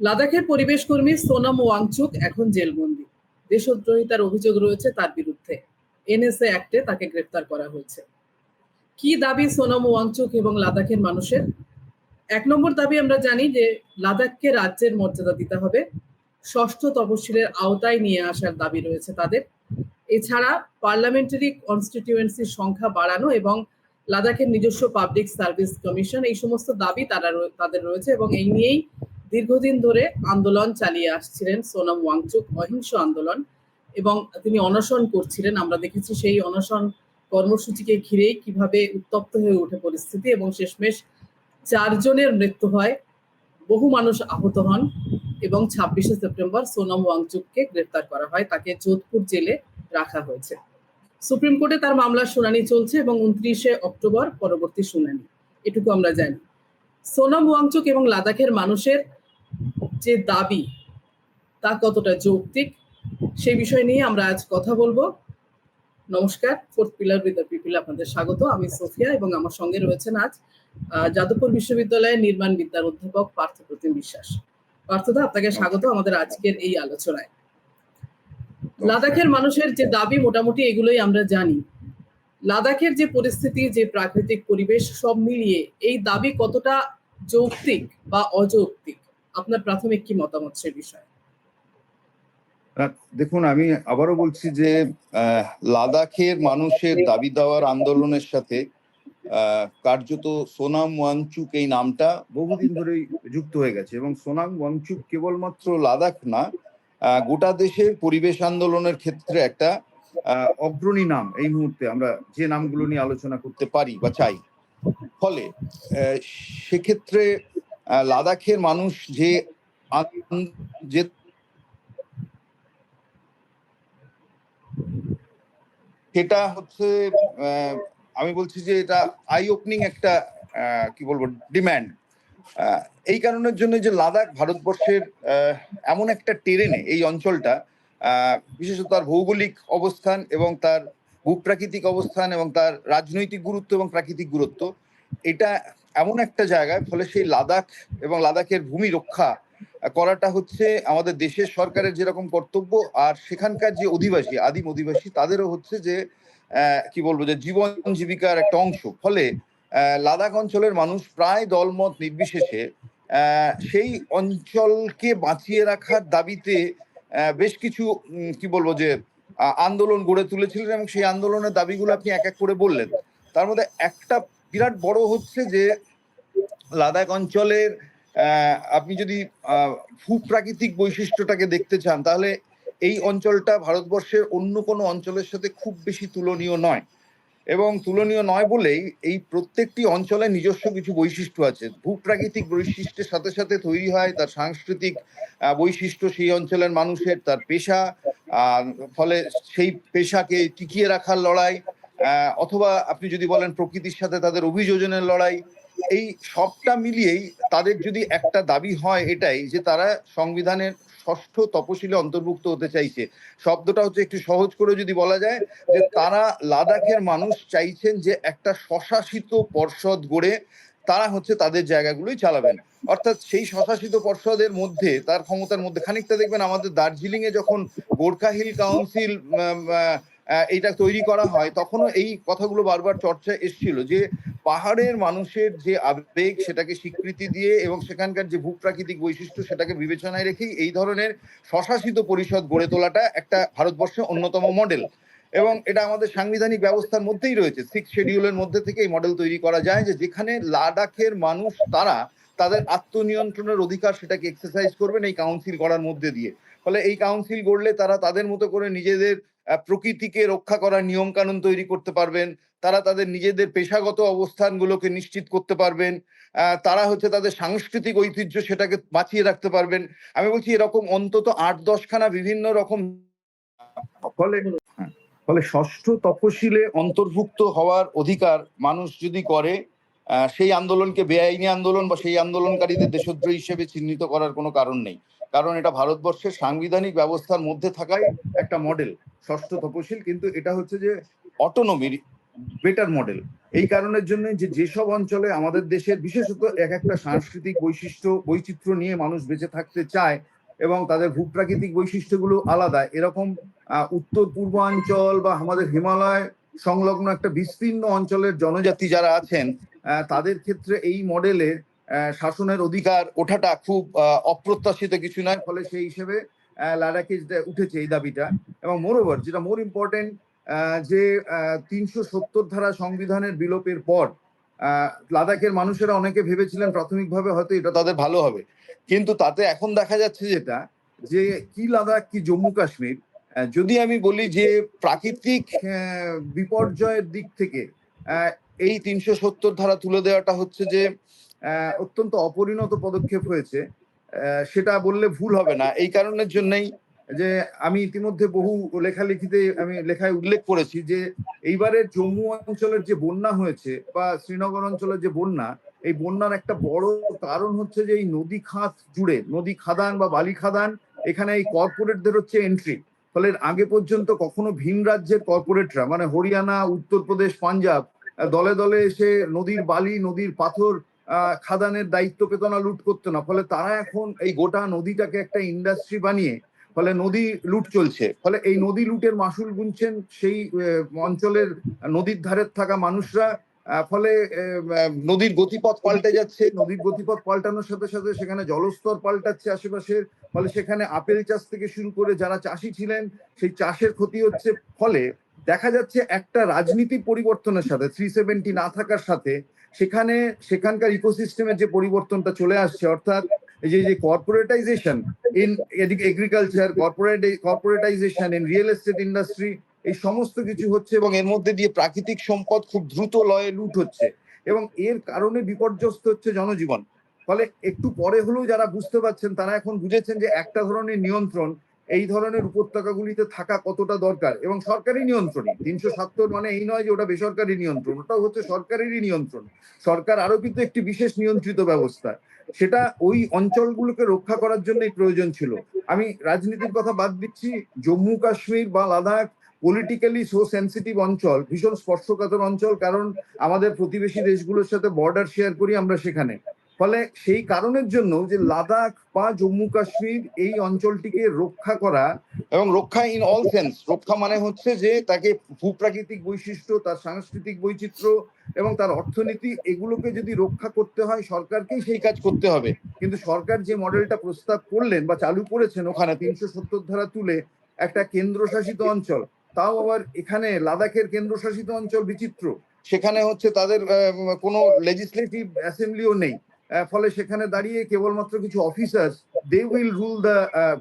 লাদাখের পরিবেশ কর্মী সোনাম ওয়াংচুক এখন জেলবন্দি। দেশদ্রোহিতার অভিযোগ রয়েছে তার বিরুদ্ধে। এনএসএ অ্যাক্টে তাকে গ্রেফতার করা হয়েছে। কি দাবি সোনাম ওয়াংচুক এবং লাদাখের মানুষের? এক নম্বর দাবি আমরা জানি যে লাদাখকে রাজ্যের মর্যাদা দিতে হবে। ষষ্ঠ তপশিলের আওতায় নিয়ে আসার দাবি রয়েছে তাদের। এছাড়া পার্লামেন্টারি কনস্টিটিউয়েন্সির সংখ্যা বাড়ানো এবং লাদাখের নিজস্ব পাবলিক সার্ভিস কমিশন এই সমস্ত দাবি তারা তাদের রয়েছে এবং এই নিয়েই দীর্ঘদিন ধরে আন্দোলন চালিয়ে আসছিলেন সোনাম ওয়াংচুক, অহিংস আন্দোলন এবং তিনি অনশন করছিলেন। আমরা দেখেছি সেই অনশন কর্মসূচিকে ঘিরেই কীভাবে উত্তপ্ত হয়ে ওঠে পরিস্থিতি এবং শেষমেশ চারজনের মৃত্যু হয়। বহু মানুষ আহত হন এবং ছাব্বিশে সেপ্টেম্বর সোনাম ওয়াংচুককে গ্রেফতার করা হয়। তাকে যোধপুর জেলে রাখা হয়েছে। সুপ্রিম কোর্টে তার মামলার শুনানি চলছে এবং উনত্রিশে অক্টোবর পরবর্তী শুনানি। এটুকু আমরা জানি। সোনাম ওয়াংচুক এবং লাদাখের মানুষের যে দাবি তা কতটা যৌক্তিক সেই বিষয় নিয়ে আমরা আজ কথা বলব। নমস্কার fourth pillar with the people আপনাদের স্বাগত। আমি সোফিয়া এবং আমার সঙ্গে রয়েছেন আজ যাদবপুর বিশ্ববিদ্যালয়ের নির্মাণ বিদ্যার অধ্যাপক পার্থপ্রতিম বিশ্বাস। পার্থদা আপনাকে স্বাগত আমাদের আজকের এই আলোচনায়। লাদাখের মানুষের যে দাবি মোটামুটি এগুলোই আমরা জানি। লাদাখের যে পরিস্থিতি যে প্রাকৃতিক পরিবেশ সব মিলিয়ে এই দাবি কতটা যৌক্তিক বা অযৌক্তিক? আপনার প্রাথমিক কি মতামত সে বিষয়ে? দেখুন আমি আবারও বলছি যে লাদাখের মানুষের দাবি দেওয়ার আন্দোলনের সাথে কার্যত সোনাম ওয়াংচুক এই নামটা বহুদিন ধরেই যুক্ত হয়ে গেছে এবং সোনাম ওয়াংচুক কেবলমাত্র লাদাখ না গোটা দেশের পরিবেশ আন্দোলনের ক্ষেত্রে একটা আহ, অগ্রণী নাম এই মুহূর্তে আমরা যে নামগুলো নিয়ে আলোচনা করতে পারি বা চাই। ফলে আহ, সেক্ষেত্রে লাদাখের মানুষ যে যে সেটা হচ্ছে আমি বলছি যে এটা আই ওপেনিং একটা কি বলব ডিম্যান্ড এই কারণের জন্য যে লাদাখ ভারতবর্ষের এমন একটা টেরেনে এই অঞ্চলটা বিশেষত তার ভৌগোলিক অবস্থান এবং তার ভূপ্রাকৃতিক অবস্থান এবং তার রাজনৈতিক গুরুত্ব এবং প্রাকৃতিক গুরুত্ব, এটা এমন একটা জায়গায়, ফলে সেই লাদাখ এবং লাদাখের ভূমি রক্ষা করাটা হচ্ছে আমাদের দেশের সরকারের যেরকম কর্তব্য, আর সেখানকার যে অধিবাসী, আদিম অধিবাসী, তাদেরও হচ্ছে যে কি বলব, যে জীবন জীবিকার একটা অংশ। ফলে লাদাখ অঞ্চলের মানুষ প্রায় দলমত নির্বিশেষে সেই অঞ্চলকে বাঁচিয়ে রাখার দাবিতে বেশ কিছু কি বলব যে আন্দোলন গড়ে তুলেছিলেন এবং সেই আন্দোলনের দাবিগুলো আপনি এক এক করে বললেন। তার মধ্যে একটা বিরাট বড় হচ্ছে যে লাদাখ অঞ্চলের আপনি যদি ভূপ্রাকৃতিক বৈশিষ্ট্যটাকে দেখতে চান, তাহলে এই অঞ্চলটা ভারতবর্ষের অন্য কোনো অঞ্চলের সাথে খুব বেশি তুলনীয় নয়। এবং তুলনীয় নয় বলেই এই প্রত্যেকটি অঞ্চলের নিজস্ব কিছু বৈশিষ্ট্য আছে। ভূপ্রাকৃতিক বৈশিষ্ট্যের সাথে সাথে তৈরি হয় তার সাংস্কৃতিক বৈশিষ্ট্য সেই অঞ্চলের মানুষের, তার পেশা ফলে সেই পেশাকে টিকিয়ে রাখার লড়াই। অথবা আপনি যদি বলেন প্রকৃতির সাথে তাদের অভিযোজনের লড়াই, এই সবটা মিলিয়েই তাদের যদি একটা দাবি হয় এটাই যে তারা সংবিধানের ষষ্ঠ তপশিলে অন্তর্ভুক্ত হতে চাইছে। শব্দটা হচ্ছে একটু সহজ করে যদি বলা যায় যে তারা লাদাখের মানুষ চাইছেন যে একটা স্বশাসিত পর্ষদ গড়ে তারা হচ্ছে তাদের জায়গাগুলোই চালাবেন। অর্থাৎ সেই স্বশাসিত পর্ষদের মধ্যে, তার ক্ষমতার মধ্যে, খানিকটা দেখবেন আমাদের দার্জিলিং এ যখন গোর্খা হিল কাউন্সিল এটা তৈরি করা হয়, তখনও এই কথাগুলো বারবার চর্চায় এসেছিল যে পাহাড়ের মানুষের যে আবেগ সেটাকে স্বীকৃতি দিয়ে এবং সেখানকার যে ভূপ্রাকৃতিক বৈশিষ্ট্য সেটাকে বিবেচনায় রেখেই এই ধরনের স্বশাসিত পরিষদ গড়ে তোলাটা একটা ভারতবর্ষের অন্যতম মডেল। এবং এটা আমাদের সাংবিধানিক ব্যবস্থার মধ্যেই রয়েছে সিক্স শেডিউলের মধ্যে থেকে এই মডেল তৈরি করা যায় যে যেখানে লাদাখের মানুষ তারা তাদের আত্মনিয়ন্ত্রণের অধিকার সেটাকে এক্সারসাইজ করবেন এই কাউন্সিল করার মধ্যে দিয়ে। ফলে এই কাউন্সিল গড়লে তারা তাদের মতো করে নিজেদের প্রকৃতিকে রক্ষা করার নিয়ম কানুন তৈরি করতে পারবেন। তারা তাদের নিজেদের পেশাগত অবস্থানগুলোকে নিশ্চিত করতে পারবেন। তারা হচ্ছে তাদের সাংস্কৃতিক ঐতিহ্য সেটাকে বাঁচিয়ে রাখতে পারবেন। আমি বলছি এরকম অন্তত আট দশখানা বিভিন্ন রকম ফলে হ্যাঁ, ফলে ষষ্ঠ তপশিলে অন্তর্ভুক্ত হওয়ার অধিকার মানুষ যদি করে সেই আন্দোলনকে বেআইনি আন্দোলন বা সেই আন্দোলনকারীদের দেশদ্রোহী হিসেবে চিহ্নিত করার কোনো কারণ নেই। কারণ এটা ভারতবর্ষের সাংবিধানিক ব্যবস্থার মধ্যে থাকায় একটা মডেল ষষ্ঠ তপশিল। কিন্তু এটা হচ্ছে যে অটোনমির বেটার মডেল এই কারণের জন্য যে যেসব অঞ্চলে আমাদের দেশের বিশেষত এক একটা সাংস্কৃতিক বৈশিষ্ট্য বৈচিত্র্য নিয়ে মানুষ বেঁচে থাকতে চায় এবং তাদের ভূপ্রাকৃতিক বৈশিষ্ট্যগুলো আলাদা এরকম উত্তর পূর্বাঞ্চল বা আমাদের হিমালয় সংলগ্ন একটা বিস্তীর্ণ অঞ্চলের জনজাতি যারা আছেন তাদের ক্ষেত্রে এই মডেলে আহ, শাসনের অধিকার ওঠাটা খুব অপ্রত্যাশিত কিছু নয়, ফলে সেই হিসেবে লাদাখে উঠেছে এই দাবিটা। এবং মোরওভার যেটা মোর ইম্পর্টেন্ট যে তিনশো সত্তর ধারা সংবিধানের বিলোপের পর লাদাখের মানুষেরা অনেকে ভেবেছিলেন প্রাথমিকভাবে হয়তো এটা তাদের ভালো হবে। কিন্তু তাতে এখন দেখা যাচ্ছে যেটা, যে কি লাদাখ, কি জম্মু কাশ্মীর যদি আমি বলি যে প্রাকৃতিক বিপর্যয়ের দিক থেকে এই তিনশো সত্তর ধারা তুলে দেওয়াটা হচ্ছে যে অত্যন্ত অপরিণত পদক্ষেপ হয়েছে। সেটা বললে ভুল হবে না। এই কারণের জন্যই যে আমি ইতিমধ্যে বহু লেখালেখিতে আমি লেখায় উল্লেখ করেছি যে এইবারে জম্মু অঞ্চলের যে বন্যা হয়েছে বা শ্রীনগর অঞ্চলের যে বন্যা, এই বন্যার একটা বড় কারণ হচ্ছে যে এই নদী খাত জুড়ে, নদী খাদান বা বালি খাদান, এখানে এই কর্পোরেটদের হচ্ছে এন্ট্রি ফলে আগে পর্যন্ত কখনো ভিন রাজ্যের কর্পোরেটরা মানে হরিয়ানা, উত্তরপ্রদেশ, পাঞ্জাব দলে দলে এসে নদীর বালি, নদীর পাথর খাদানের দায়িত্ব পেত না লুট করতো না। ফলে তারা এখন এই গোটা নদীটাকে একটা ইন্ডাস্ট্রি বানিয়ে ফলে নদী লুট চলছে। ফলে এই নদী লুটের মাসুল গুনছেন সেই অঞ্চলের নদীর ধারে থাকা মানুষরা। ফলে নদীর গতিপথ পাল্টে যাচ্ছে। নদীর গতিপথ পাল্টানোর সাথে সাথে সেখানে জলস্তর পাল্টাচ্ছে আশেপাশের ফলে সেখানে আপেল চাষ থেকে শুরু করে যারা চাষি ছিলেন সেই চাষের ক্ষতি হচ্ছে। ফলে দেখা যাচ্ছে একটা রাজনীতি পরিবর্তনের সাথে থ্রি সেভেন্টি না থাকার সাথে, সেখানে, সেখানকার ইকোসিস্টেমের যে পরিবর্তনটা চলে আসছে, অর্থাৎ এই যে corporatisation in agriculture corporate corporatisation in real estate industry এই সমস্ত কিছু হচ্ছে এবং এর মধ্যে দিয়ে প্রাকৃতিক সম্পদ খুব দ্রুত লয়ে লুট হচ্ছে এবং এর কারণে বিপর্যস্ত হচ্ছে জনজীবন। ফলে একটু পরে হলেও যারা বুঝতে পারছেন, তারা এখন বুঝেছেন যে একটা ধরনের নিয়ন্ত্রণ এই ধরনের উপত্যকাগুলিতে থাকা কতটা দরকার? এবং সরকারি নিয়ন্ত্রণই তিনশো সত্তর মানে এই নয় যে ওটা বেসরকারি নিয়ন্ত্রণ, ওটাও হচ্ছে সরকারেরই নিয়ন্ত্রণ। সরকার আরোপিত একটি বিশেষ নিয়ন্ত্রিত ব্যবস্থা। সেটা ওই অঞ্চলগুলোকে রক্ষা করার জন্যই প্রয়োজন ছিল। আমি রাজনীতির কথা বাদ দিচ্ছি, জম্মু কাশ্মীর বা লাদাখ পলিটিক্যালি সো সেন্সিটিভ অঞ্চল, ভীষণ স্পর্শকাতর অঞ্চল, কারণ আমাদের প্রতিবেশী দেশগুলোর সাথে বর্ডার শেয়ার করি আমরা সেখানে। ফলে সেই কারণের জন্য যে লাদাখ বা জম্মু কাশ্মীর এই অঞ্চলটিকে রক্ষা করা এবং রক্ষা ইন অল সেন্স রক্ষা মানে হচ্ছে যে তাকে ভূপ্রাকৃতিক বৈশিষ্ট্য, তার সাংস্কৃতিক বৈচিত্র্য এবং তার অর্থনীতি এগুলোকে যদি রক্ষা করতে হয় সরকারকেই সেই কাজ করতে হবে। কিন্তু সরকার যে মডেলটা প্রস্তাব করলেন বা চালু করেছেন ওখানে তিনশো সত্তর ধারা তুলে একটা কেন্দ্রশাসিত অঞ্চল, তাও আবার এখানে লাদাখের কেন্দ্রশাসিত অঞ্চল বিচিত্র। সেখানে হচ্ছে তাদের কোনো লেজিসলেটিভ অ্যাসেম্বলিও নেই। ফলে সেখানে দাঁড়িয়ে কেবলমাত্র কিছু officers they will rule the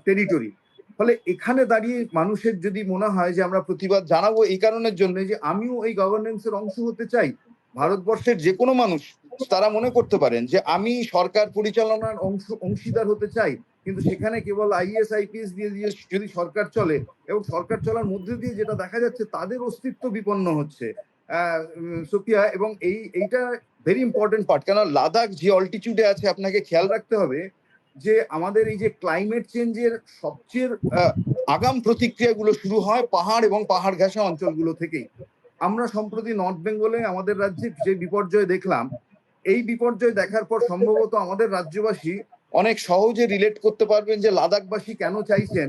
territory ফলে এখানে দাঁড়িয়ে মানুষের যদি মনে হয় যে আমরা প্রতিবাদ জানাব এই কারণের জন্য যে আমিও এই গভর্নেন্সের অংশ হতে চাই, ভারতবর্ষের যে কোনো মানুষ, তারা মনে করতে পারেন যে আমি সরকার পরিচালনার অংশ, অংশীদার হতে চাই, কিন্তু সেখানে কেবল আইএস আইপিএস দিয়ে দিয়ে যদি সরকার চলে এবং সরকার চলার মধ্যে দিয়ে যেটা দেখা যাচ্ছে তাদের অস্তিত্ব বিপন্ন হচ্ছে। সোফিয়া এবং এই, এইটা ভেরি ইম্পর্টেন্ট পার্ট কেন লাদাখ যে অল্টিটিউডে আছে, আপনাকে খেয়াল রাখতে হবে যে আমাদের এই যে ক্লাইমেট চেঞ্জের সবচেয়ে আগাম প্রতিক্রিয়াগুলো শুরু হয় পাহাড় এবং পাহাড় ঘেঁষা অঞ্চলগুলো থেকেই। আমরা সম্প্রতি নর্থ বেঙ্গলে আমাদের রাজ্যে যে বিপর্যয় দেখলাম, এই বিপর্যয় দেখার পর সম্ভবত আমাদের রাজ্যবাসী অনেক সহজে রিলেট করতে পারবেন যে লাদাখবাসী কেন চাইছেন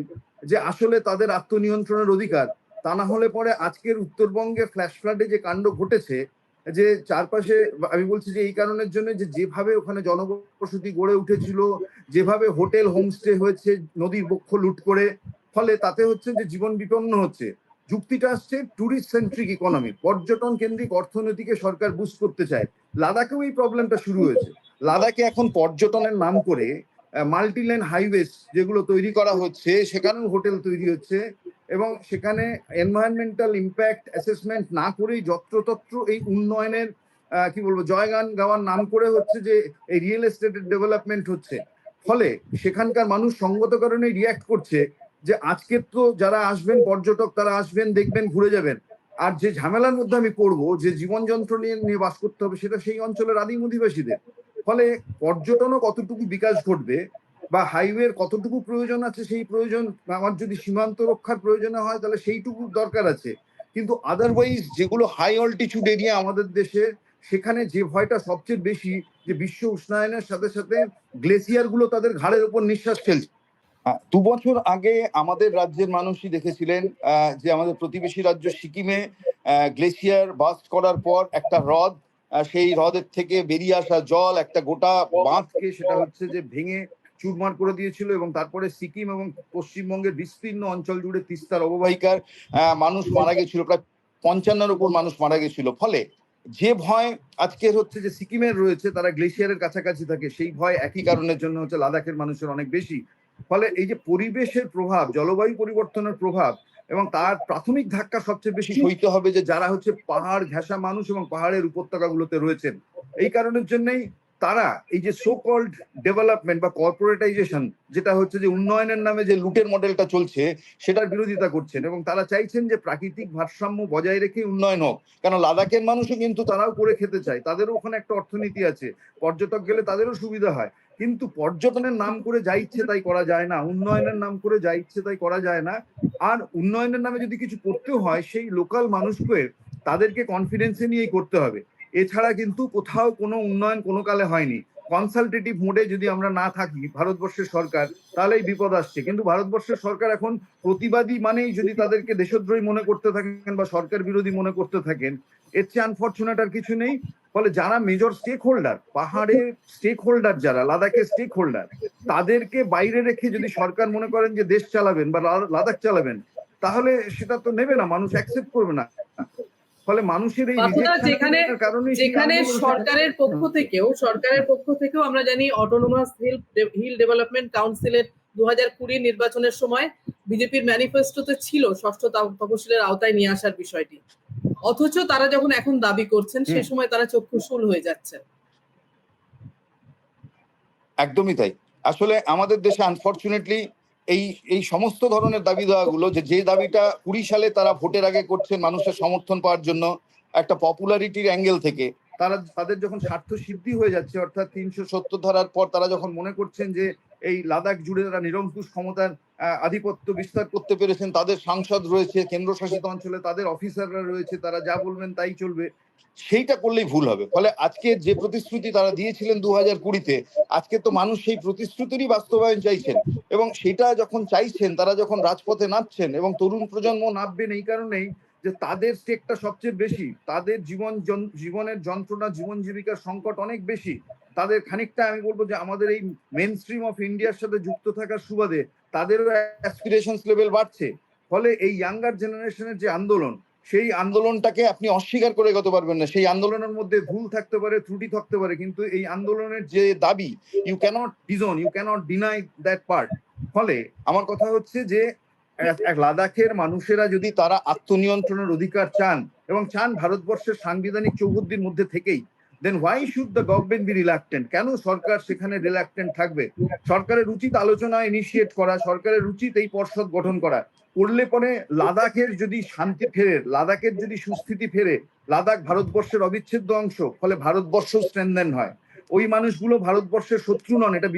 যে আসলে তাদের আত্মনিয়ন্ত্রণের অধিকার। তা না হলে পরে আজকের উত্তরবঙ্গে ফ্ল্যাশ ফ্লাডে যে কাণ্ড ঘটেছে যে চারপাশে, আমি বলছি যে এই কারণের জন্য যে যেভাবে ওখানে জনবসতি গড়ে উঠেছিল, যেভাবে হোটেল হোমস্টে হয়েছে, নদীর বক্ষ লুট করে, ফলে তাতে হচ্ছে যে জীবন বিপন্ন হচ্ছে। যুক্তিটা আসছে ট্যুরিস্ট সেন্ট্রিক ইকোনমি পর্যটন কেন্দ্রিক অর্থনীতিকে সরকার বুস্ট করতে চায়। লাদাখেও এই প্রবলেমটা শুরু হয়েছে। লাদাখে এখন পর্যটনের নাম করে মাল্টিলেন হাইওয়েস যেগুলো তৈরি করা হচ্ছে, সেখানেও হোটেল তৈরি হচ্ছে। এবং সেখানে এনভায়রনমেন্টাল ইম্প্যাক্ট অ্যাসেসমেন্ট না করেই যত্রতত্র এই উন্নয়নের কি বলব, জয়গান গাওয়ার নাম করে হচ্ছে যে এই রিয়েল এস্টেটের ডেভেলপমেন্ট হচ্ছে। ফলে সেখানকার মানুষ সঙ্গত কারণে রিয়াক্ট করছে যে আজকের তো যারা আসবেন, পর্যটক তারা আসবেন, দেখবেন, ঘুরে যাবেন। আর যে ঝামেলার মধ্যে আমি পড়ব, যে জীবন যন্ত্র নিয়ে নিয়ে বাস করতে হবে, সেটা সেই অঞ্চলের আদিম অধিবাসীদের। ফলে পর্যটনও কতটুকু বিকাশ ঘটবে বা হাইওয়ের কতটুকু প্রয়োজন আছে সেই প্রয়োজন, আমার যদি সীমান্ত রক্ষার প্রয়োজন হয় তাহলে সেইটুকু দরকার আছে। কিন্তু আদারওয়াইজ যেগুলো হাই অল্টিটিউড এরিয়া আমাদের দেশে, সেখানে যে ভয়টা সবচেয়ে বেশি যে বিশ্ব উষ্ণায়নের সাথে সাথে গ্লেসিয়ারগুলো তাদের ঘাড়ের উপর নিঃশ্বাস ফেলছে। দু বছর আগে আমাদের রাজ্যের মানুষই দেখেছিলেন যে আমাদের প্রতিবেশী রাজ্য সিকিমে গ্লেসিয়ার বাস্ট করার পর একটা হ্রদ সেই হ্রদের থেকে বেরিয়ে আসা জল, একটা গোটা বাঁধকে সেটা হচ্ছে যে ভেঙে চুরমার করে দিয়েছিল এবং তারপরে সিকিম এবং পশ্চিমবঙ্গের বিস্তীর্ণ অঞ্চল জুড়ে তিস্তার অববাহিকার মানুষ মারা গেছিল। প্রায় পঞ্চান্নর উপর মানুষ মারা গেছিল। ফলে যে ভয় আজকের হচ্ছে যে সিকিমের রয়েছে তারা গ্লেশিয়ারের কাছাকাছি থাকে সেই ভয় একই কারণের জন্য হচ্ছে লাদাখের মানুষের অনেক বেশি। ফলে এই যে পরিবেশের প্রভাব জলবায়ু পরিবর্তনের প্রভাব এবং তার প্রাথমিক ধাক্কা সবচেয়ে বেশি সইতে হবে যে যারা হচ্ছে পাহাড় ঘেঁষা মানুষ এবং পাহাড়ের উপত্যকাগুলোতে রয়েছেন। এই কারণের জন্যই তারা এই যে সো কল্ড ডেভেলপমেন্ট বা কর্পোরেটাইজেশন যেটা হচ্ছে যে উন্নয়নের নামে যে লুটের মডেলটা চলছে, সেটার বিরোধিতা করছেন এবং তারা চাইছেন যে প্রাকৃতিক ভারসাম্য বজায় রেখে উন্নয়ন হোক। কারণ লাদাখের মানুষও কিন্তু তারাও করে খেতে চায়। তাদেরও ওখানে একটা অর্থনীতি আছে। পর্যটক গেলে তাদেরও সুবিধা হয়। কিন্তু পর্যটনের নাম করে যা ইচ্ছে তাই করা যায় না, উন্নয়নের নাম করে যা ইচ্ছে তাই করা যায় না। আর উন্নয়নের নামে যদি কিছু করতেও হয়, সেই লোকাল মানুষকে তাদেরকে কনফিডেন্সে নিয়েই করতে হবে। এছাড়া কিন্তু কোথাও কোনো উন্নয়ন কোনো কালে হয়নি। কনসালটেটিভ মোডে যদি আমরা না থাকি ভারতবর্ষের সরকার, তাহলেই বিপদ আসছে। কিন্তু ভারতবর্ষের সরকার এখন প্রতিবাদী মানেই যদি তাদেরকে দেশদ্রোহী মনে করতে থাকেন বা সরকার বিরোধী মনে করতে থাকেন, এর চেয়ে আনফর্চুনেট আর কিছু নেই। ফলে যারা মেজর স্টেক হোল্ডার পাহাড়ে স্টেক হোল্ডার যারা, লাদাখের স্টেক হোল্ডার তাদেরকে বাইরে রেখে যদি সরকার মনে করেন যে দেশ চালাবেন বা লাদাখ চালাবেন, তাহলে সেটা তো নেবে না, মানুষ অ্যাকসেপ্ট করবে না। ফলে মানুষের এই যেখানে- যেখানে সরকারের পক্ষ থেকেও সরকারের পক্ষ থেকেও আমরা জানি অটোনোমাস হিল হিল ডেভেলপমেন্ট কাউন্সিলের দু হাজার কুড়ি নির্বাচনের সময় বিজেপির ম্যানিফেস্টোতে ছিল ষষ্ঠ তপশিলের আওতায় নিয়ে আসার বিষয়টি। অথচ তারা যখন এখন দাবি করছেন সে সময় তারা চক্ষুশূল হয়ে যাচ্ছে একদমই তাই। আসলে আমাদের দেশে আনফর্চুনেটলি এই এই সমস্ত ধরনের দাবি দেওয়াগুলো যে যে দাবিটা কুড়ি সালে তারা ভোটের আগে করছেন মানুষের সমর্থন পাওয়ার জন্য একটা পপুলারিটির অ্যাঙ্গেল থেকে, তারা, তাদের যখন স্বার্থ সিদ্ধি হয়ে যাচ্ছে, অর্থাৎ তিনশো সত্তর ধরার পর তারা যখন মনে করছেন যে, এই লাদাখ জুড়ে তারা নিরঙ্কুশ ক্ষমতার আধিপত্য বিস্তার করতে পেরেছেন। তাদের সাংসদ রয়েছে, কেন্দ্রশাসিত অঞ্চলে তাদের অফিসাররা রয়েছে, তারা যা বলবেন তাই চলবে। সেইটা করলেই ভুল হবে। ফলে আজকে যে প্রতিশ্রুতি তারা দিয়েছিলেন দু হাজার কুড়িতে, আজকে তো মানুষ সেই প্রতিশ্রুতিরই বাস্তবায়ন চাইছেন। এবং সেটা যখন চাইছেন, তারা যখন রাজপথে নামছেন এবং তরুণ প্রজন্ম নামবেন এই কারণেই যে তাদের স্টেকটা সবচেয়ে বেশি, তাদের জীবন জীবনের যন্ত্রণা, জীবন জীবিকার সংকট অনেক বেশি। তাদের খানিকটা আমি বলব যে আমাদের এই মেন স্ট্রিম অফ ইন্ডিয়ার সাথে যুক্ত থাকার সুবাদে তাদেরও অ্যাসপিরেশনস লেভেল বাড়ছে। ফলে এই ইয়াঙ্গার জেনারেশনের যে আন্দোলন, সেই আন্দোলনটাকে আপনি অস্বীকার করে গত পারবেন না। সেই আন্দোলনের মধ্যে ভুল থাকতে পারে, ত্রুটি থাকতে পারে, কিন্তু এই আন্দোলনের যে দাবি you can't design you can't deny that part ফলে আমার কথা হচ্ছে যে লাদাখের মানুষেরা যদি তারা আত্মনিয়ন্ত্রণের অধিকার চান, এবং চান ভারতবর্ষের সাংবিধানিক চৌহদ্দির মধ্যে থেকেই then why should the government be reluctant কেন সরকার সেখানে রিলাক্টেন্ট থাকবে? সরকারের উচিত আলোচনা ইনিশিয়েট করা, সরকারের উচিত এই পর্ষদ গঠন করা। করলে পরে লাদাখের যদি শান্তি ফেরে, লাদাখের যদি সুস্থিতি ফেরে, লাদাখ ভারতবর্ষের অবিচ্ছেদ্য অংশ, ফলে ভারতবর্ষ স্ট্রেন্দেন হয়। ওই মানুষগুলো ভারতবর্ষের শত্রু নন, এটা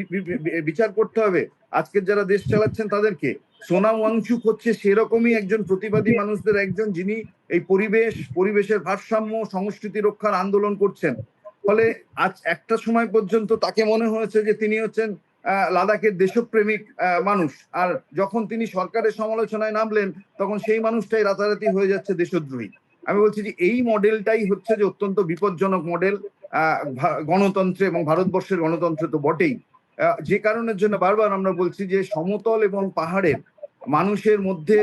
বিচার করতে হবে। আজকের যারা দেশ চালাচ্ছেন তাদেরকে সোনাম ওয়াংচুক হচ্ছে সেরকমই একজন প্রতিবাদী মানুষদের একজন যিনি এই পরিবেশ, পরিবেশের ভারসাম্য, সংস্কৃতি রক্ষার আন্দোলন করছেন। ফলে আজ একটা সময় পর্যন্ত তাকে মনে হয়েছে যে তিনি হচ্ছেন লাদাখের দেশপ্রেমিক মানুষ। আর যখন তিনি সরকারের সমালোচনায় নামলেন, তখন সেই মানুষটাই রাতারাতি হয়ে যাচ্ছে দেশদ্রোহী। আমি বলছি যে এই মডেলটাই হচ্ছে যে অত্যন্ত বিপজ্জনক মডেল গণতন্ত্রে এবং ভারতবর্ষের গণতন্ত্র তো বটেই। যে কারণের জন্য বারবার আমরা বলছি যে সমতল এবং পাহাড়ের মানুষের মধ্যে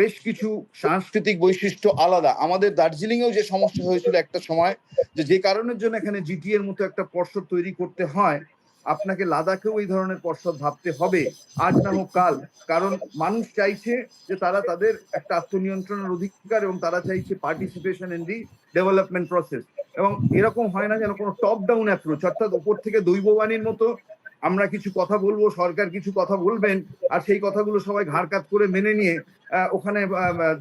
বেশ কিছু সাংস্কৃতিক বৈশিষ্ট্য আলাদা। আমাদের দার্জিলিং এও যে সমস্যা হয়েছিল একটা সময়, যে যে কারণের জন্য এখানে জিটি এর মতো একটা পর্ষদ তৈরি করতে হয়, আপনাকে লাদাখেও এই ধরনের পর্ষদ ভাবতে হবে। আজ না হোক কাল। কারণ মানুষ চাইছে যে তারা তাদের একটা আত্মনিয়ন্ত্রণের অধিকার এবং তারা চাইছে participation in the development process এবং এরকম হয় না যেন কোনো টপ ডাউন অ্যাপ্রোচ অর্থাৎ ওপর থেকে দৈববাণীর মতো আমরা কিছু কথা বলব, সরকার কিছু কথা বলবেন, আর সেই কথাগুলো সবাই ঘাড় করে মেনে নিয়ে ওখানে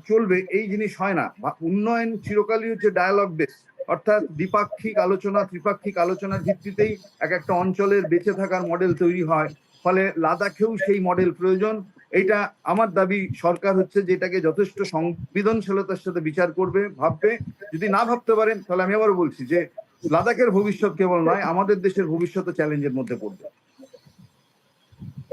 চলবে, এই জিনিস হয় না। উন্নয়ন চিরকালই হচ্ছে ডায়ালগ বেস অর্থাৎ দ্বিপাক্ষিক আলোচনা, ত্রিপাক্ষিক আলোচনার ভিত্তিতেই এক একটা অঞ্চলের বেঁচে থাকার মডেল তৈরি হয়, ফলে লাদাখেও সেই মডেল প্রয়োজন। এইটা আমার দাবি সরকার হচ্ছে যে এটাকে যথেষ্ট সংবেদনশীলতার সাথে বিচার করবে, ভাববে। যদি না ভাবতে পারেন, তাহলে আমি আবারও বলছি যে, লাদাখের ভবিষ্যৎ কেবল নয়, আমাদের দেশের ভবিষ্যৎ চ্যালেঞ্জের মধ্যে পড়বে।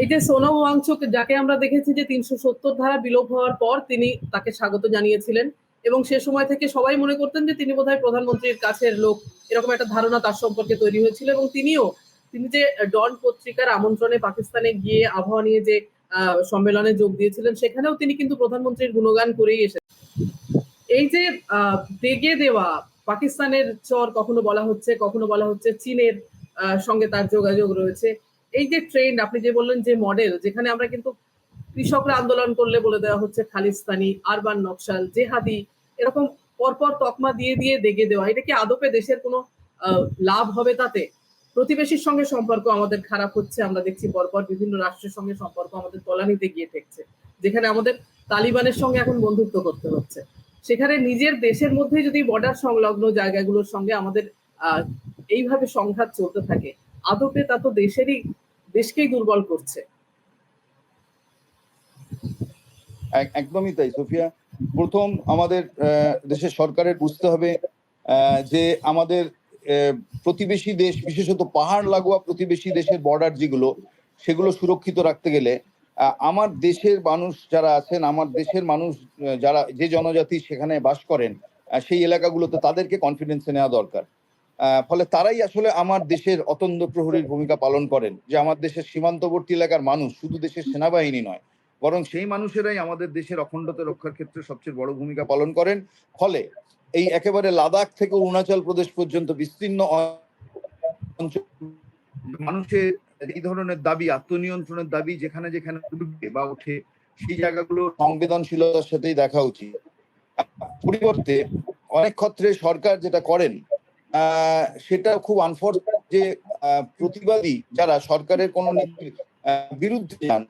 এই যে সোনম ওয়াংচুক, যাকে আমরা দেখেছি যে তিনশো সত্তর ধারা বিলোপ হওয়ার পর তিনি তাকে স্বাগত জানিয়েছিলেন এবং সে সময় থেকে সবাই মনে করতেন যে তিনি বোধহয় প্রধানমন্ত্রীর কাছের লোক। এরকম একটা ধারণা তার সম্পর্কে তৈরি হয়েছিল এবং তিনিও, তিনি যে ডন পত্রিকার আমন্ত্রণে পাকিস্তানে গিয়ে আবহাওয়া নিয়ে যে সম্মেলনে যোগ দিয়েছিলেন, সেখানেও তিনি কিন্তু প্রধানমন্ত্রীর গুণগান করেই এসেছেন এই যে দেগে দেওয়া, পাকিস্তানের চর কখনো বলা হচ্ছে, কখনো বলা হচ্ছে চীনের সঙ্গে তার যোগাযোগ রয়েছে। এই যে ট্রেন্ড আপনি যে বললেন যে মডেল যেখানে আমরা কিন্তু কৃষকরা আন্দোলন করলে বলে দেওয়া হচ্ছে খালিস্তানি আরবান নকশাল, জেহাদি, এরকম পরপর তকমা দিয়ে দিয়ে দেগে দেওয়া। এটা কি আদপে দেশের কোনো লাভ হবে তাতে? প্রতিবেশীর সঙ্গে সম্পর্ক আমাদের খারাপ হচ্ছে, আমরা দেখছি পরপর বিভিন্ন রাষ্ট্রের সঙ্গে সম্পর্ক আমাদের তলানিতে গিয়ে ঠেকছে, যেখানে আমাদের তালিবানের সঙ্গে এখন বন্ধুত্ব করতে হচ্ছে। সেখানে নিজের দেশের মধ্যে যদি বর্ডার সংলগ্ন জায়গাগুলোর সঙ্গে আমাদের এইভাবে সংঘাত চলতে থাকে, আদপে তা তো দেশেরই, দেশকেই দুর্বল করছে। এক- একদমই তাই, সোফিয়া। প্রথম আমাদের দেশের সরকারের বুঝতে হবে যে আমাদের প্রতিবেশী দেশ, বিশেষত পাহাড় লাগোয়া প্রতিবেশী দেশের বর্ডার যেগুলো, সেগুলো সুরক্ষিত রাখতে গেলে আমার দেশের মানুষ যারা আছেন, আমার দেশের মানুষ যারা, যে জনজাতি সেখানে বাস করেন সেই এলাকাগুলোতে তাদেরকে কনফিডেন্সে নেওয়া দরকার। ফলে তারাই আসলে আমার দেশের অতন্দ্র প্রহরীর ভূমিকা পালন করেন। যে আমার দেশের সীমান্তবর্তী এলাকার মানুষ, শুধু দেশের সেনাবাহিনী নয়, বরং সেই মানুষেরাই আমাদের দেশের অখণ্ডতা রক্ষার ক্ষেত্রে সবচেয়ে বড় ভূমিকা পালন করেন। ফলে এই একেবারে লাদাখ থেকে অরুণাচল প্রদেশ পর্যন্ত বিস্তীর্ণ মানুষের এই ধরনের দাবি, আত্মনিয়ন্ত্রণের দাবি যেখানে যেখানে উঠবে বা ওঠে, সেই জায়গাগুলো সংবেদনশীলতার সাথেই দেখা উচিত। পরিবর্তে অনেক ক্ষেত্রে সরকার যেটা করেন সেটা খুব আনফর্চুনেট যে প্রতিবাদী যারা সরকারের কোনো বিরুদ্ধে যান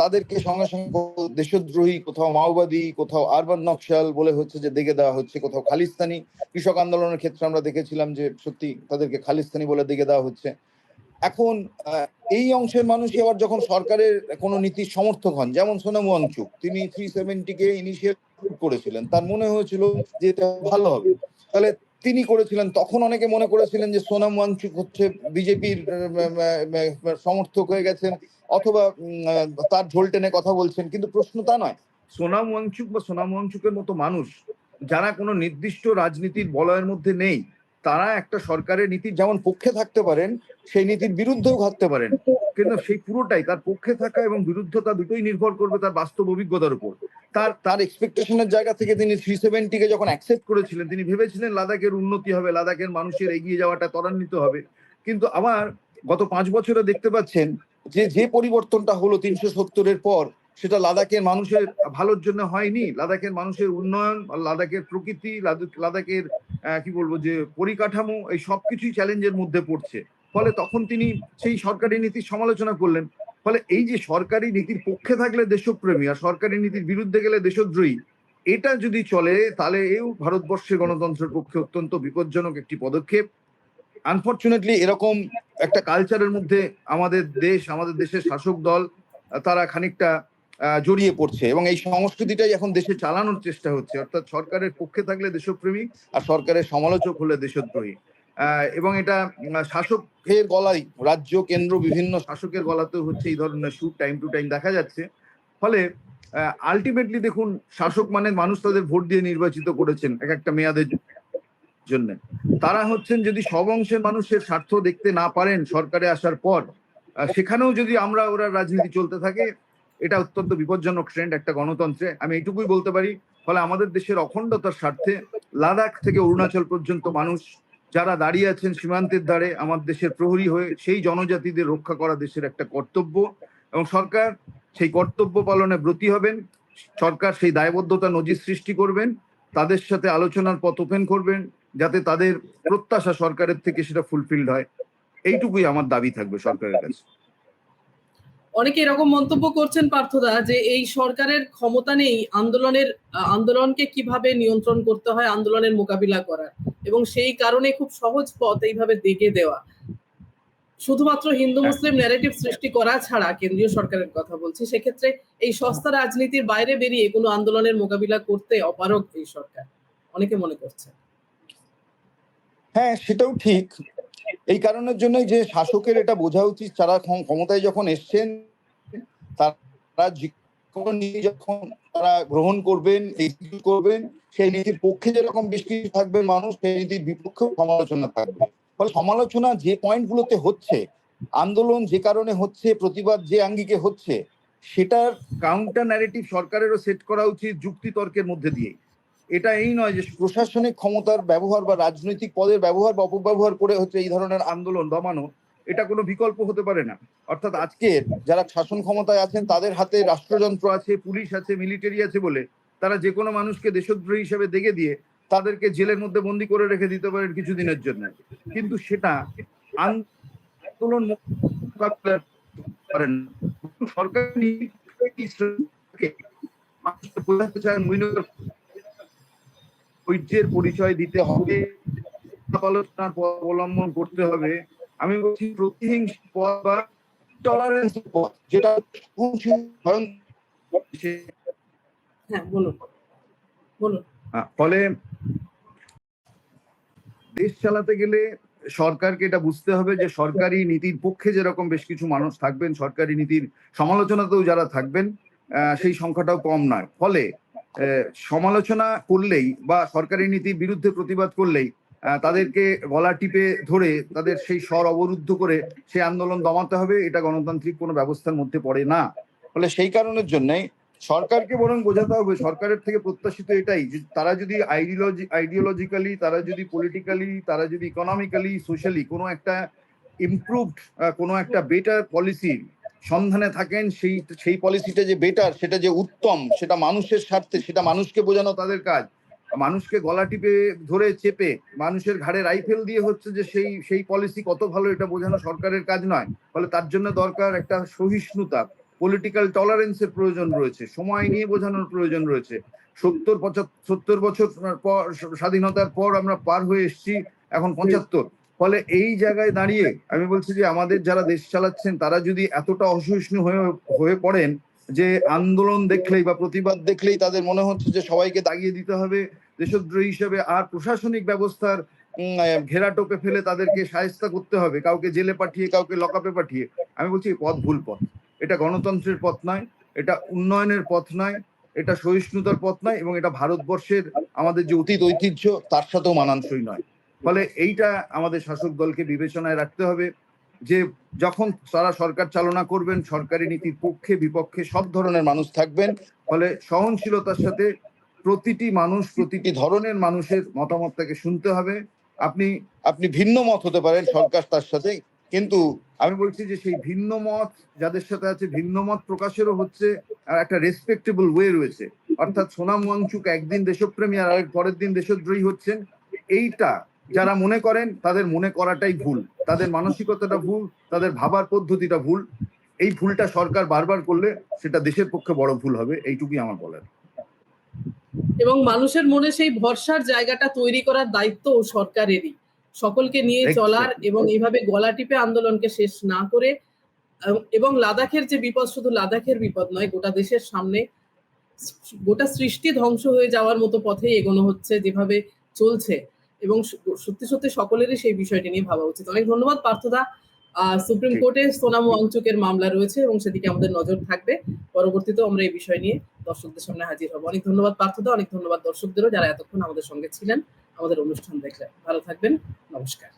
তাদেরকে সঙ্গে সঙ্গে দেশদ্রোহী, কোথাও মাওবাদী, কোথাও আরবান নকশাল বলে হচ্ছে যে দেখে দেওয়া হচ্ছে, কোথাও খালিস্তানি। কৃষক আন্দোলনের ক্ষেত্রে আমরা দেখেছিলাম যে সত্যি তাদেরকে খালিস্তানি বলে দেখে দেওয়া হচ্ছে। এখন এই অংশের মানুষই আবার যখন সরকারের কোনো নীতির সমর্থক হন, যেমন সোনাম ওয়াংচুক তিনি থ্রি সেভেন্টিকে ইনিশিয়েট করেছিলেন। তার মনে হয়েছিল যে এটা ভালো হবে। তাহলে তিনি করেছিলেন, তখন অনেকে মনে করেছিলেন যে সোনাম ওয়াংচুক হচ্ছে বিজেপির সমর্থক হয়ে গেছেন। অথবা তার ঝোল টেনে কথা বলছেন, কিন্তু প্রশ্ন তা নয়। সোনাম ওয়াংচুক বা সোনাম ওয়াংচুকের মতো মানুষ, যারা কোনো নির্দিষ্ট রাজনীতির বলয়ের মধ্যে নেই, তারা একটা সরকারের নীতির যেমন পক্ষে থাকতে পারেন, সেই নীতির বিরুদ্ধেও থাকতে পারেন। কিন্তু সেই পুরোটাই, তার পক্ষে থাকা এবং বিরুদ্ধতা দুটোই নির্ভর করবে তার বাস্তব অভিজ্ঞতার উপর। তার তার এক্সপেকটেশনের জায়গা থেকে তিনি থ্রি সেভেন্টিকে যখন অ্যাকসেপ্ট করেছিলেন, তিনি ভেবেছিলেন লাদাখের উন্নতি হবে, লাদাখের মানুষের এগিয়ে যাওয়াটা ত্বরান্বিত হবে। কিন্তু আবার গত পাঁচ বছরে দেখতে পাচ্ছেন যে যে পরিবর্তনটা হলো তিনশো সত্তরের পর, সেটা লাদাখের মানুষের ভালোর জন্য হয়নি। লাদাখের মানুষের উন্নয়ন, লাদাখের প্রকৃতি লাদাখের কি বলব যে পরিকাঠামো, এই সবকিছুই চ্যালেঞ্জের মধ্যে পড়ছে। ফলে তখন তিনি সেই সরকারি নীতির সমালোচনা করলেন। ফলে এই যে সরকারি নীতির পক্ষে থাকলে দেশপ্রেমী আর সরকারি নীতির বিরুদ্ধে গেলে দেশদ্রোহী, এটা যদি চলে, তাহলে এও ভারতবর্ষের গণতন্ত্রের পক্ষে অত্যন্ত বিপজ্জনক একটি পদক্ষেপ। আনফর্চুনেটলি এরকম একটা কালচারের মধ্যে আমাদের দেশ, আমাদের দেশের শাসক দল, তারা খানিকটা জড়িয়ে পড়ছে এবং এই সংস্কৃতিটাই এখন দেশে চালানোর চেষ্টা হচ্ছে। অর্থাৎ সরকারের পক্ষে থাকলে দেশপ্রেমী আর সরকারের সমালোচক হলে দেশদ্রোহী। এবং এটা শাসকের গলাই, রাজ্য, কেন্দ্র, বিভিন্ন শাসকের গলাতেও হচ্ছে এই ধরনের সুর টাইম টু টাইম দেখা যাচ্ছে। ফলে আলটিমেটলি দেখুন, শাসক মানে মানুষ তাদের ভোট দিয়ে নির্বাচিত করেছেন এক একটা মেয়াদের জন্য। তারা হচ্ছেন যদি সব অংশের মানুষের স্বার্থ দেখতে না পারেন সরকারে আসার পর সেখানেও যদি আমরা ওরা রাজনীতি চলতে থাকে, এটা অত্যন্ত বিপজ্জনক ট্রেন্ড একটা গণতন্ত্রে। আমি এইটুকুই বলতে পারি, ফলে আমাদের দেশের অখণ্ডতার স্বার্থে লাদাখ থেকে অরুণাচল পর্যন্ত মানুষ যারা দাঁড়িয়ে আছেন সীমান্তের ধারে, আমার দেশের প্রহরী হয়ে, সেই জনজাতিদের রক্ষা করা দেশের একটা কর্তব্য। এবং সরকার সেই কর্তব্য পালনে ব্রতী হবেন, সরকার সেই দায়বদ্ধতা নজির সৃষ্টি করবেন, তাদের সাথে আলোচনার পথ ওপেন করবেন যাতে তাদের প্রত্যাশা সরকারের থেকে সেটা ফুলফিলড হয়। এইটুকুই আমার দাবি থাকবে সরকারের কাছে। অনেকে এরকম মন্তব্য করছেন পার্থদা, যে এই সরকারের ক্ষমতা নেই আন্দোলনের, আন্দোলনকে কীভাবে নিয়ন্ত্রণ করতে হয় আন্দোলনের মোকাবিলা করার। এবং সেই কারণে খুব সহজ পথ এইভাবে দেখে দেওয়া। শুধুমাত্র হিন্দু, মুসলিম ন্যারেটিভ সৃষ্টি করা ছাড়া কেন্দ্রীয় সরকারের কথা বলছি, সেক্ষেত্রে এই সস্তা রাজনীতির বাইরে বেরিয়ে কোনো আন্দোলনের মোকাবিলা করতে অপারগ এই সরকার। অনেকে মনে করছে হ্যাঁ সেটাও ঠিক। এই কারণের জন্য যে শাসকের এটা বোঝা উচিত তারা ক্ষমতায় যখন এসছেন, তারা যখন তারা গ্রহণ করবেন করবেন, সেই নীতির পক্ষে যেরকম বেশ কিছু থাকবে মানুষ, সেই নীতির বিপক্ষেও সমালোচনা থাকবে। ফলে সমালোচনা যে পয়েন্টগুলোতে হচ্ছে, আন্দোলন যে কারণে হচ্ছে, প্রতিবাদ যে আঙ্গিকে হচ্ছে, সেটার কাউন্টার ন্যারেটিভ সরকারেরও সেট করা উচিত যুক্তি তর্কের মধ্যে দিয়ে এটা এই নয় যে প্রশাসনিক ক্ষমতার ব্যবহার বা রাজনৈতিক পদের ব্যবহার বা অপব্যবহার করে হচ্ছে এই ধরনের আন্দোলন দমানো, এটা কোনো বিকল্প হতে পারে না অর্থাৎ আজকে যারা শাসন ক্ষমতায় আছেন, তাদের হাতে রাষ্ট্রযন্ত্র আছে, পুলিশ আছে, মিলিটারি আছে বলে তারা যে কোনো মানুষকে দেশদ্রোহী হিসেবে দেখে দিয়ে তাদেরকে জেলের মধ্যে বন্দি করে রেখে দিতে পারেন কিছুদিনের জন্য কিন্তু সেটা আন্দোলন মোকাবিলা করেন না। সরকার ঐক্যের পরিচয় দিতে হবে আলোচনার পথ অবলম্বন করতে হবে। আমি বলছি প্রতিহিংস পথ বা টলারেন্স পথ যেটা হ্যাঁ ফলে দেশ চালাতে গেলে সরকারকে এটা বুঝতে হবে যে সরকারি নীতির পক্ষে যেরকম বেশ কিছু মানুষ থাকবেন সরকারি নীতির সমালোচনাতেও যারা থাকবেন আহ, সেই সংখ্যাটাও কম নয়। ফলে সমালোচনা করলেই বা সরকারি নীতির বিরুদ্ধে প্রতিবাদ করলেই তাদেরকে গলা টিপে ধরে তাদের সেই স্বর অবরুদ্ধ করে সেই আন্দোলন দমাতে হবে, এটা গণতান্ত্রিক কোনো ব্যবস্থার মধ্যে পড়ে না। ফলে সেই কারণের জন্যই সরকারকে বরং বোঝাতে হবে, সরকারের থেকে প্রত্যাশিত এটাই যে তারা যদি আইডিওলজি আইডিওলজিক্যালি তারা যদি পলিটিক্যালি তারা যদি ইকোনমিক্যালি সোশ্যালি কোনো একটা ইমপ্রুভড কোনো একটা বেটার পলিসির সন্ধানে থাকেন, সেই সেই পলিসিটা যে বেটার সেটা যে উত্তম, সেটা মানুষের স্বার্থে, সেটা মানুষকে বোঝানো তাদের কাজ। মানুষকে গলা টিপে ধরে চেপে, মানুষের ঘাড়ে রাইফেল দিয়ে হচ্ছে যে সেই সেই পলিসি কত ভালো এটা বোঝানো সরকারের কাজ নয়। ফলে তার জন্য দরকার একটা সহিষ্ণুতা পলিটিক্যাল টলারেন্সের প্রয়োজন রয়েছে, সময় নিয়ে বোঝানোর প্রয়োজন রয়েছে। সত্তর, পঁচাত্তর, সত্তর বছর পর, স্বাধীনতার পর আমরা পার হয়ে এসেছি, এখন পঁচাত্তর। ফলে এই জায়গায় দাঁড়িয়ে আমি বলছি যে আমাদের যারা দেশ চালাচ্ছেন, তারা যদি এতটা অসহিষ্ণু হয়ে হয়ে পড়েন যে আন্দোলন দেখলেই বা প্রতিবাদ দেখলেই তাদের মনে হচ্ছে যে সবাইকে দাগিয়ে দিতে হবে, দেশদ্রোহী হিসেবে আর প্রশাসনিক ব্যবস্থার ঘেরা টোপে ফেলে তাদেরকে সায়স্তা করতে হবে, কাউকে জেলে পাঠিয়ে, কাউকে লকআপে পাঠিয়ে। আমি বলছি পথ ভুল পথ। এটা গণতন্ত্রের পথ নয়, এটা উন্নয়নের পথ নয়, এটা সহিষ্ণুতার পথ নয় এবং এটা ভারতবর্ষের আমাদের যে অতীত ঐতিহ্য, তার সাথেও মানানসই নয়। ফলে এইটা আমাদের শাসক দলকে বিবেচনায় রাখতে হবে যে যখন তারা সরকার চালনা করবেন, সরকারি নীতির পক্ষে, বিপক্ষে সব ধরনের মানুষ থাকবেন। ফলে সহনশীলতার সাথে প্রতিটি মানুষ, প্রতিটি ধরনের মানুষের মতামতটাকে শুনতে হবে। আপনি আপনি ভিন্ন মত হতে পারেন সরকার তার সাথে, কিন্তু আমি বলছি যে সেই ভিন্ন মত যাদের সাথে আছে, ভিন্ন মত প্রকাশেরও হচ্ছে, আর একটা রেসপেক্টেবল ওয়ে রয়েছে। অর্থাৎ সোনাম ওয়াংচুক একদিন দেশপ্রেমী আর আরেক পরের দিন দেশদ্রোহী হচ্ছেন। এইটা যারা মনে করেন তাদের মনে করাটাই ভুল। তাদের মানসিকতাটা ভুল তাদের ভাবার পদ্ধতিটা ভুল। এই ভুলটা সরকার বারবার করলে সেটা দেশের পক্ষে বড় ভুল হবে এইটুকুই আমার বলার। এবং মানুষের মনে সেই ভরসার জায়গাটা তৈরি করার দায়িত্ব সরকারেরই। সকলকে নিয়ে চলার এবং এইভাবে গলা টিপে আন্দোলনকে শেষ না করে এবং লাদাখের যে বিপদ শুধু লাদাখের বিপদ নয় গোটা দেশের সামনে গোটা সৃষ্টি ধ্বংস হয়ে যাওয়ার মতো পথে এগোনো হচ্ছে যেভাবে চলছে। এবং সত্যি সত্যি সকলেরই সেই বিষয়টি নিয়ে ভাবা উচিত। অনেক ধন্যবাদ পার্থদা। সুপ্রিম কোর্টে সোনাম ওয়াংচুকের মামলা রয়েছে এবং সেদিকে আমাদের নজর থাকবে। পরবর্তীতেও আমরা এই বিষয় নিয়ে দর্শকদের সামনে হাজির হব। অনেক ধন্যবাদ পার্থদা। অনেক ধন্যবাদ দর্শকদেরও যারা এতক্ষণ আমাদের সঙ্গে ছিলেন। আমাদের অনুষ্ঠান দেখলেন। ভালো থাকবেন। নমস্কার।